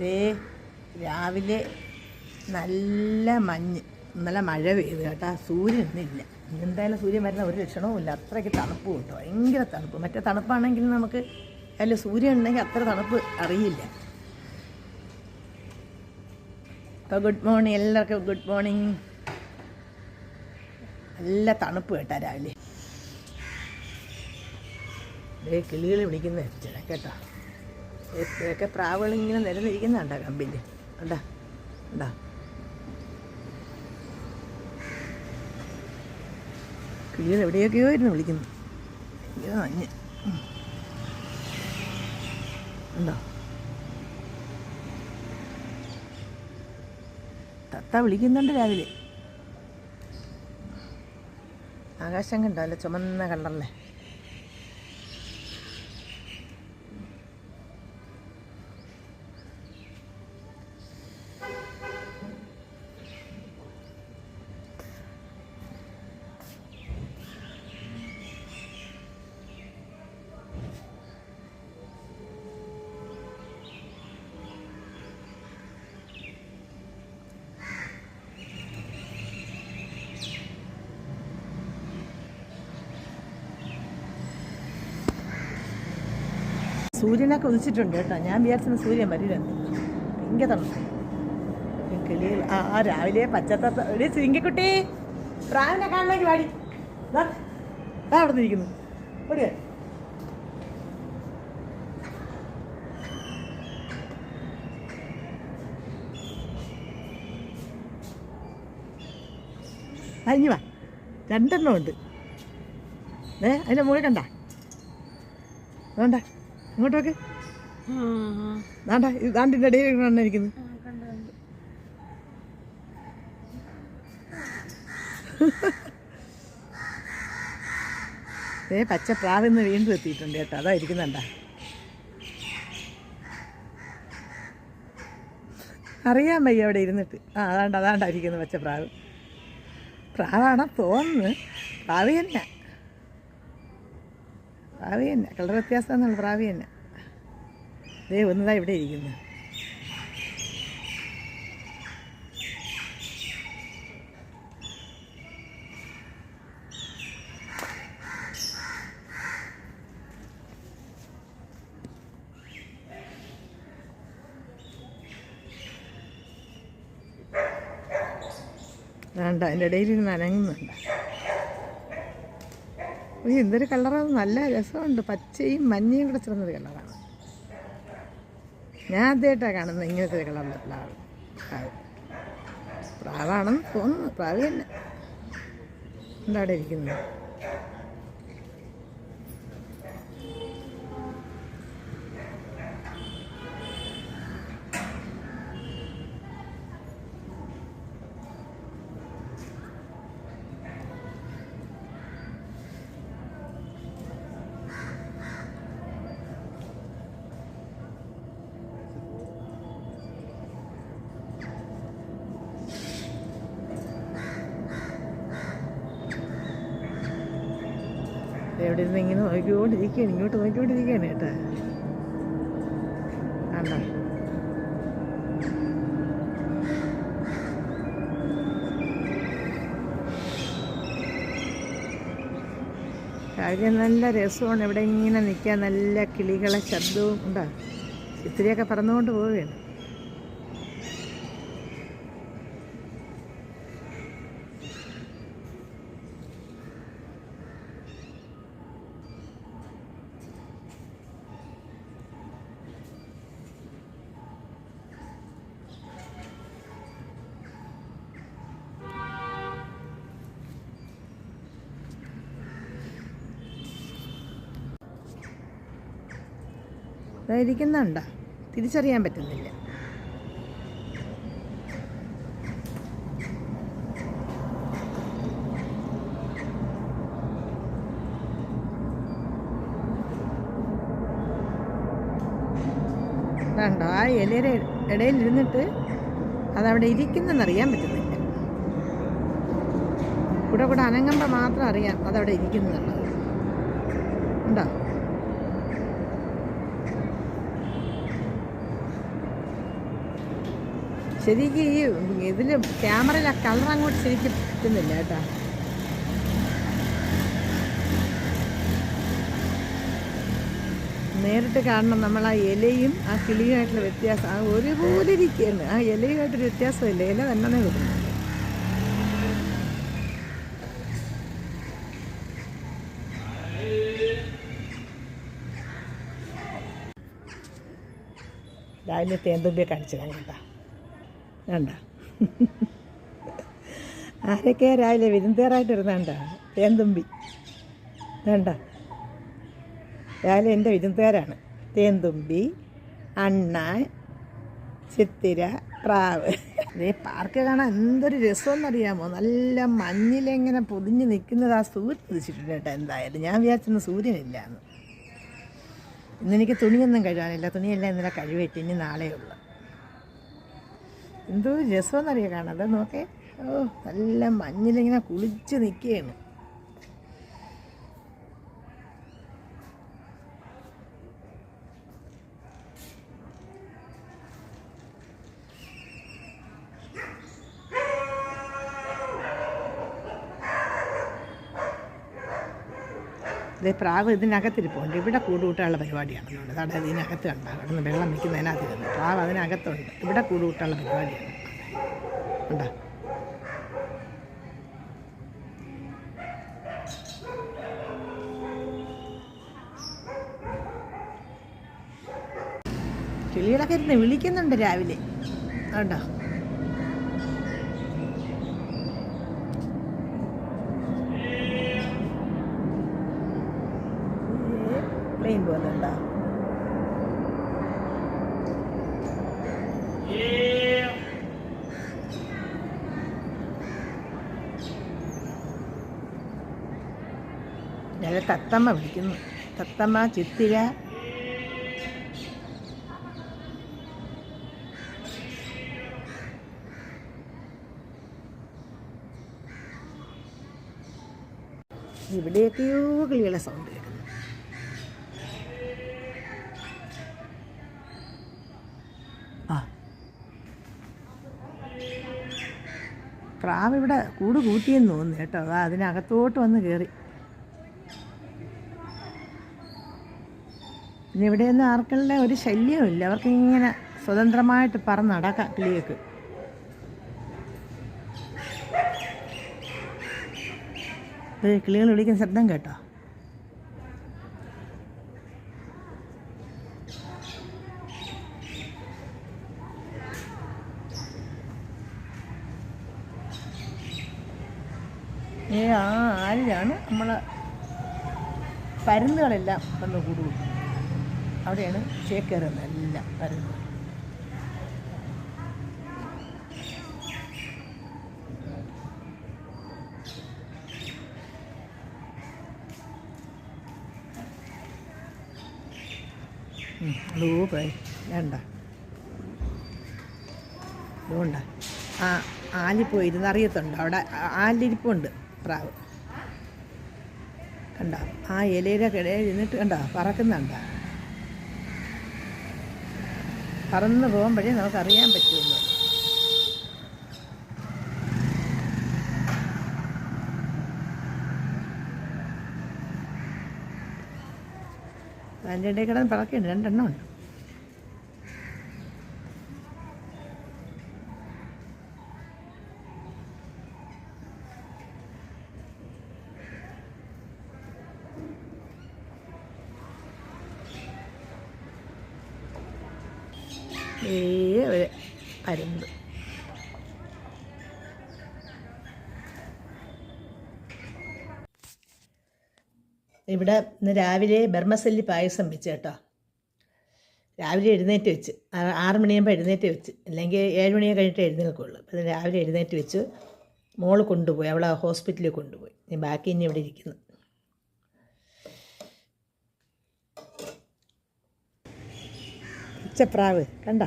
ദേ രാവിലെ നല്ല മഞ്ഞ്. ഇന്നലെ മഴ പെയ്തു കേട്ടോ സൂര്യൻ ഇന്നില്ല. എന്തായാലും സൂര്യൻ വരുന്ന ഒരു ലക്ഷണവും ഇല്ല. അത്രയ്ക്ക് തണുപ്പ് കിട്ടും. ഭയങ്കര തണുപ്പ്. മറ്റേ തണുപ്പാണെങ്കിൽ നമുക്ക് അതിൽ സൂര്യൻ ഉണ്ടെങ്കിൽ അത്ര തണുപ്പ് അറിയില്ല. അപ്പോൾ ഗുഡ് മോർണിംഗ് എല്ലാവർക്കും ഗുഡ് മോർണിംഗ് നല്ല തണുപ്പ് കേട്ടാ രാവിലെ. കിളികൾ വിളിക്കുന്ന കേട്ടോ. ഇതൊക്കെ പ്രാവുകളിങ്ങനെ നിരന്നിരിക്കുന്നുണ്ടോ കമ്പിൽ ഉണ്ടാ കണ്ടാ? കിളികൾ എവിടെയൊക്കെയോ ഇരുന്ന് വിളിക്കുന്നു. അയ്യോ ഉണ്ടോ തത്ത വിളിക്കുന്നുണ്ട് രാവിലെ. ആകാശം കണ്ടോ? അല്ല ചുമന്ന കളറല്ലേ സൂര്യനൊക്കെ ഉദിച്ചിട്ടുണ്ട് കേട്ടോ. ഞാൻ വിചാരിച്ചത് സൂര്യൻ വരില്ലെന്ന് ഭയങ്കര തണുപ്പ്. കിളി ആ ആ രാവിലെ പച്ചത്തത്ത ഒരു ചിങ്കിക്കുട്ടി പ്രാവിനെ കാണണമെങ്കിൽ വാടി. അവിടെ നിന്നിരിക്കുന്നു. ഒരു അഞ്ഞു വാ. രണ്ടെണ്ണം ഉണ്ട്. ഏ അതിന്റെ മുകളിൽ കണ്ട. വേണ്ട ഇങ്ങോട്ട് നോക്ക് ദാണ്ട ദാണ്ടിന്റെ ഇടയിൽ ഇരിക്കുന്നു ഏ പച്ച പ്രാവിന്ന് വീണ്ടും എത്തിയിട്ടുണ്ട് കേട്ടോ. അതാ ഇരിക്കുന്നുണ്ട. അറിയാൻ വയ്യ അവിടെ ഇരുന്നിട്ട്. ആ അതാണ്ട് അതാണ്ടായിരിക്കുന്നു പച്ച പ്രാവ്. പ്രാവാണോ തോന്നുന്നു. പ്രാവ് തന്നെ. പ്രാവി തന്നെ. കളർ വ്യത്യാസം എന്നുള്ള പ്രാവി തന്നെ. ദേ ഒന്നതാ ഇവിടെ ഇരിക്കുന്നു. വേണ്ട അതിന്റെ ഇടയിൽ അനങ്ങുന്നുണ്ട്. എന്തൊരു കളറാണ് നല്ല രസമുണ്ട്. പച്ചയും മഞ്ഞയും കൂടെ ചേർന്നൊരു കളറാണ് ഞാൻ ആദ്യമായിട്ടാണ് കാണുന്നത് ഇങ്ങനത്തെ ഒരു കളറിന്റെ പ്ലാവ്. പ്ലാവ്. പ്രാവാണെന്ന് തോന്നുന്നു. പ്രാവ് തന്നെ. എന്താ അവിടെ ഇരിക്കുന്നത്? എവിടെ നിന്ന് ഇങ്ങനെ നോക്കിക്കൊണ്ടിരിക്കുകയാണ് ഇങ്ങോട്ട് നോക്കിക്കൊണ്ടിരിക്കുകയാണ് കേട്ടോ. കണ്ടോ? കാര്യം നല്ല രസമാണ് ഇവിടെ ഇങ്ങനെ നിൽക്കാൻ നല്ല കിളികളെ ശബ്ദവും ഉണ്ടോ? ഇത്തിരിയൊക്കെ പറന്നുകൊണ്ട് പോവുകയാണ്. ഇരിക്കുന്നുണ്ടോ. തിരിച്ചറിയാൻ പറ്റുന്നില്ല. കണ്ടോ ആ ഇലയുടെ ഇടയിൽ ഇരുന്നിട്ട് അതവിടെ ഇരിക്കുന്നെന്നറിയാൻ പറ്റുന്നില്ല. കൂടെ കൂടെ അനങ്ങുമ്പോൾ മാത്രം അറിയാം അതവിടെ ഇരിക്കുന്നുള്ളത്. ഉണ്ടോ? ശരിക്കും ഈ ഇതിൽ ക്യാമറയിൽ ആ കളർ അങ്ങോട്ട് ശരിക്കും കിട്ടുന്നില്ല കേട്ടോ. നേരിട്ട് കാണണം നമ്മൾ ആ ഇലയും ആ കിളിയുമായിട്ടുള്ള വ്യത്യാസം. ആ ഒരുപോലെ ഇരിക്കുകയാണ്. ആ ഇലയുമായിട്ടൊരു വ്യത്യാസമില്ല. ഇല തന്നെ വരുന്നു രാവിലെ തേന്തുമ്പിയെ കാണിച്ചതാണ് കേട്ടോ. വേണ്ട. ആരൊക്കെ രാവിലെ വിരുന്നേറായിട്ട് വേണ്ട തേന്തുമ്പി വേണ്ട. രാവിലെ എന്റെ വിരുന്നുകാരാണ്. തേന്തുമ്പി അണ്ണ ചിത്തിര പ്രാവ്. ഇതേ പാർക്ക് കാണാൻ എന്തൊരു രസമെന്നറിയാമോ? നല്ല മഞ്ഞിലിങ്ങനെ പൊതിഞ്ഞ് നിൽക്കുന്നത് ആ സൂര്യൻ ഉദിച്ചിട്ടുണ്ട് കേട്ടോ എന്തായാലും. ഞാൻ വിചാരിച്ചെന്ന് സൂര്യനില്ലാന്ന്. ഇന്നെനിക്ക് തുണിയൊന്നും കഴുകാനില്ല തുണിയെല്ലാം ഇന്നലെ കഴുകിയിട്ട് ഇനി നാളെയുള്ളൂ എന്തോ രസമെന്നറിയാം കാണാം അത് നോക്കേ. ഓ നല്ല മഞ്ഞിലിങ്ങനെ കുളിച്ച് നിൽക്കുകയാണ്. ഇത് പ്രാവ് ഇതിനകത്തിരിപ്പുണ്ട്. ഇവിടെ കൂടുകൂട്ടാനുള്ള പരിപാടിയാണ്. അവിടെ ഇതിനകത്ത് കണ്ട? കിടന്ന് വെള്ളം വയ്ക്കുന്നതിനകത്തിരുന്നു പ്രാവ് അതിനകത്തുണ്ട്. ഇവിടെ കൂടുകൂട്ടാനുള്ള പരിപാടിയാണ്. ഉണ്ടോ കിളികളൊക്കെ ഇരുന്ന് വിളിക്കുന്നുണ്ട് രാവിലെ. കണ്ടോ? പ്ലെയിൻ പോകുന്നുണ്ടോ ഞാൻ തത്തമ്മ വിളിക്കുന്നു. തത്തമ്മ ചിത്തിര. ഇവിടെയൊക്കെയോ കിളികളെ സൗണ്ട് പ്രാവ് ഇവിടെ കൂട് കൂട്ടിയെന്ന് തോന്നുന്നു കേട്ടോ. അതാ അതിനകത്തോട്ട് വന്ന് കയറി പിന്നെ ഇവിടെയൊന്നും ആർക്കുള്ള ഒരു ശല്യവും അവർക്ക് ഇങ്ങനെ സ്വതന്ത്രമായിട്ട് പറന്ന് നടക്കാം കിളിയൊക്കെ കിളികൾ വിളിക്കുന്ന ശബ്ദം കേട്ടോ. ഏ ആ ആരിലാണ്? നമ്മൾ പരുന്നുകളെല്ലാം വന്ന് കൂടു. അവിടെയാണ് ചേക്കേറുന്നത് എല്ലാം പരുന്ന് ലൂ പോയി വേണ്ട. ഇതുകൊണ്ട. ആ ആലിപ്പോയിരുന്ന് അറിയത്തുണ്ട്. അവിടെ ആലിരിപ്പുണ്ട് പ്രാവ്. കണ്ട? ആ ഇലയുടെ കിടയിൽ ഇരുന്നിട്ട് കണ്ട? പറക്കുന്നുണ്ട? പറന്ന് പോകുമ്പോഴേ നമുക്കറിയാൻ പറ്റുള്ളൂ. അതിന്റെ ഇടയിൽ കിടന്ന് പറക്കുന്നുണ്ട്. രണ്ടെണ്ണം ഉണ്ട് ഏ ഒരു അരുമ്പ് ഇവിടെ ഇന്ന് രാവിലെ ബർമ്മസല്ലി പായസം വെച്ച് കേട്ടോ. രാവിലെ എഴുന്നേറ്റ് വെച്ച്. ആറ് മണിയാകുമ്പോൾ എഴുന്നേറ്റ് വെച്ച്. അല്ലെങ്കിൽ ഏഴ് മണിയൊക്കെ കഴിഞ്ഞിട്ട് എഴുന്നേൽക്കുള്ളൂ. അപ്പം രാവിലെ എഴുന്നേറ്റ് വെച്ച് മോൾ കൊണ്ടുപോയി അവളെ ഹോസ്പിറ്റലിൽ കൊണ്ടുപോയി. ഇനി ബാക്കി ഇനി ഇവിടെ ഇരിക്കുന്നു. ഉച്ചപ്രാവ് കണ്ട?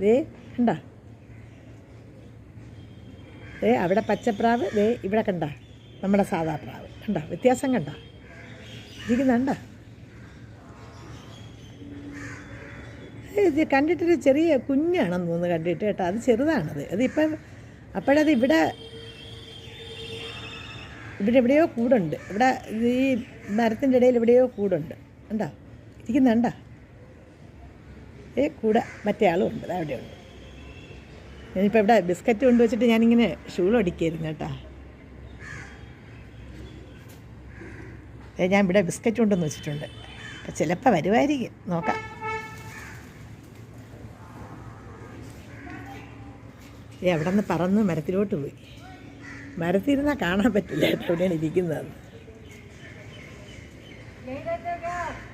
ദേ കണ്ട? ദേ അവിടെ പച്ചപ്രാവ് ദേ ഇവിടെ കണ്ട? നമ്മുടെ സാധാ പ്രാവ് കണ്ട? വ്യത്യാസം കണ്ട? ഇരിക്കുന്നുണ്ട. ഇത് കണ്ടിട്ടൊരു ചെറിയ കുഞ്ഞാണെന്ന് തോന്നുന്നു കണ്ടിട്ട് കേട്ടോ. അത് ചെറുതാണത്. അതിപ്പം അപ്പോഴത് ഇവിടെ ഇവിടെ എവിടെയോ കൂടുണ്ട്. ഇവിടെ ഈ മരത്തിന്റെ ഇടയിൽ എവിടെയോ കൂടുണ്ട്. ഉണ്ടോ ഇരിക്കുന്നുണ്ടോ? ഏ കൂടെ മറ്റേ ആളും ഉണ്ട്. അവിടെയുണ്ട്. ഞാനിപ്പോൾ ഇവിടെ ബിസ്ക്കറ്റ് കൊണ്ടുവച്ചിട്ട് ഞാനിങ്ങനെ ഷൂൾ അടിക്കായിരുന്നു കേട്ടോ. ഞാൻ ഇവിടെ ബിസ്ക്കറ്റ് ഉണ്ടെന്ന് വെച്ചിട്ടുണ്ട്. അപ്പം ചിലപ്പോൾ വരുമായിരിക്കും നോക്കാം. ഏ അവിടെ നിന്ന് പറന്ന് മരത്തിലോട്ട് പോയി. മരത്തിരുന്നാൽ കാണാൻ പറ്റില്ല എവിടെയാണ് ഇരിക്കുന്നത്.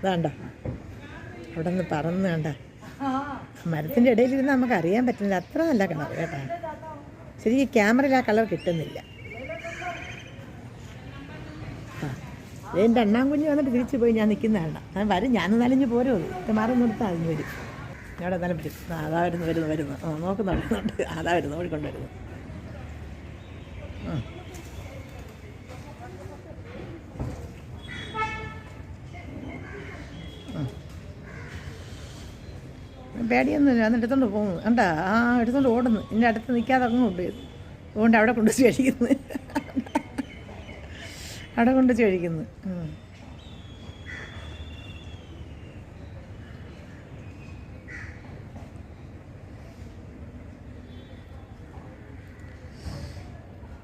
വേണ്ട. അവിടെ നിന്ന് പറന്ന് വേണ്ട മരത്തിന്റെ ഇടയിലിരുന്ന് നമുക്ക് അറിയാൻ പറ്റുന്നില്ല. അത്ര നല്ല കളർ കേട്ടോ. ശരിക്കും ക്യാമറയിൽ ആ കളർ കിട്ടുന്നില്ല. എന്റെ അണ്ണാൻ കുഞ്ഞ് വന്നിട്ട് തിരിച്ചു പോയി ഞാൻ നിൽക്കുന്നതാണ് ഞാൻ വരും ഞാൻ നനഞ്ഞ് പോരോ മാറി നിർത്താം അതിന് വരും. അവിടെ നല്ല പറ്റും അതാ വരുന്നു വരുന്നു വരുന്നു. ആ നോക്കുന്നുണ്ട്. അതാ വരുന്നു ഓടിക്കൊണ്ട് വരുന്നു. പേടിയൊന്നുമില്ല അന്ന് എടുത്തോണ്ട് പോകുന്നു. കണ്ടാ? ആ എടുത്തോണ്ട് ഓടുന്നു. എന്റെ അടുത്ത് നിൽക്കാതെ അങ്ങോട്ട് അതുകൊണ്ട് അവിടെ കൊണ്ട് കഴിക്കുന്നു അവിടെ കൊണ്ട് ചോദിക്കുന്നത്.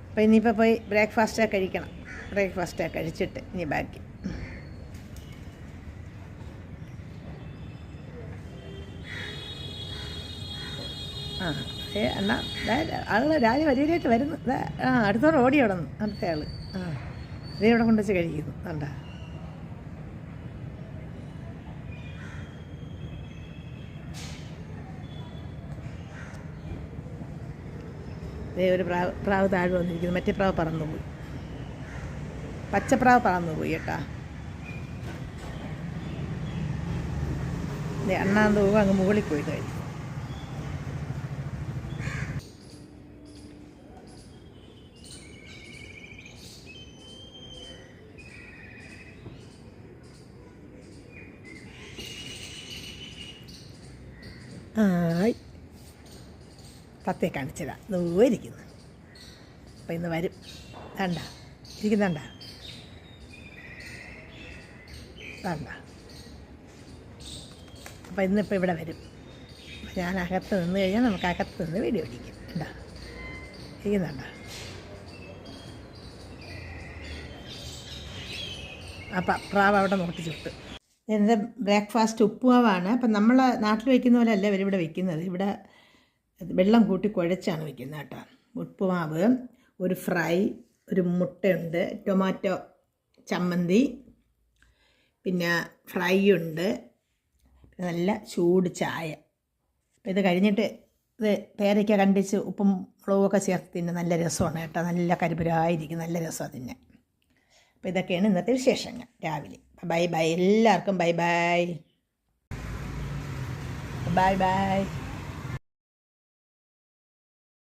അപ്പോൾ ഇനിയിപ്പോൾ പോയി ബ്രേക്ക്ഫാസ്റ്റാണ് കഴിക്കണം. ബ്രേക്ക്ഫാസ്റ്റാണ് കഴിച്ചിട്ട് ഇനി ബാക്കി. ആ എന്നാ ആൾ രാജ വരിയിലേക്ക് വരുന്നു. ആ അടുത്തോടെ ഓടി കിടന്നു അടുത്ത ആൾ ആ. ഇതേ ഇവിടെ കൊണ്ടുവച്ച് കഴിക്കുന്നു. കണ്ട. ഇതേ ഒരു പ്രാവ് പ്രാവ് താഴെ വന്നിരിക്കുന്നു. മറ്റേ പ്രാവ് പറന്നു പോയി. പച്ചപ്രാവ് പറന്നു പോയി കേട്ടാ. പോകും അങ്ങ് മുകളിൽ പോയി കഴിഞ്ഞു. ആയി പത്തേ കാണിച്ചതാ. ദൂരെ ഇരിക്കുന്നു. അപ്പം ഇന്ന് വരും. വേണ്ട ഇരിക്കുന്നുണ്ട? വേണ്ട അപ്പം ഇന്നിപ്പോൾ ഇവിടെ വരും. ഞാൻ അകത്ത് നിന്ന് കഴിഞ്ഞാൽ നമുക്ക് അകത്ത് നിന്ന് വീഡിയോ പിടിക്കും ഉണ്ടാ ഇരിക്കുന്നുണ്ട? അപ്പം പ്രാവ് അവിടെ നോക്കി ചുട്ട് എന്റെ ബ്രേക്ക്ഫാസ്റ്റ് ഉപ്പുമാവാണ്. അപ്പം നമ്മൾ നാട്ടിൽ വയ്ക്കുന്ന പോലെ അല്ല ഇവരിവിടെ വയ്ക്കുന്നത് ഇവിടെ വെള്ളം കൂട്ടി കുഴച്ചാണ് വയ്ക്കുന്നത് കേട്ടോ. ഉപ്പുമാവ് ഒരു ഫ്രൈ ഒരു മുട്ടയുണ്ട് ടൊമാറ്റോ ചമ്മന്തി പിന്നെ ഫ്രൈ ഉണ്ട് നല്ല ചൂട് ചായ. അപ്പം ഇത് കഴിഞ്ഞിട്ട് ഇത് പേരയ്ക്ക കണ്ടിച്ച് ഉപ്പും മുളകൊക്കെ ചേർത്ത് തിന്നെ നല്ല രസമാണ് കേട്ടോ. നല്ല കരിപുരായിരിക്കും നല്ല രസമാണ് തിന്നെ അപ്പോൾ ഇതൊക്കെയാണ് ഇന്നത്തെ വിശേഷങ്ങൾ രാവിലെ. ബൈ ബൈ എല്ലാവർക്കും ബൈ ബൈ ബൈ ബൈ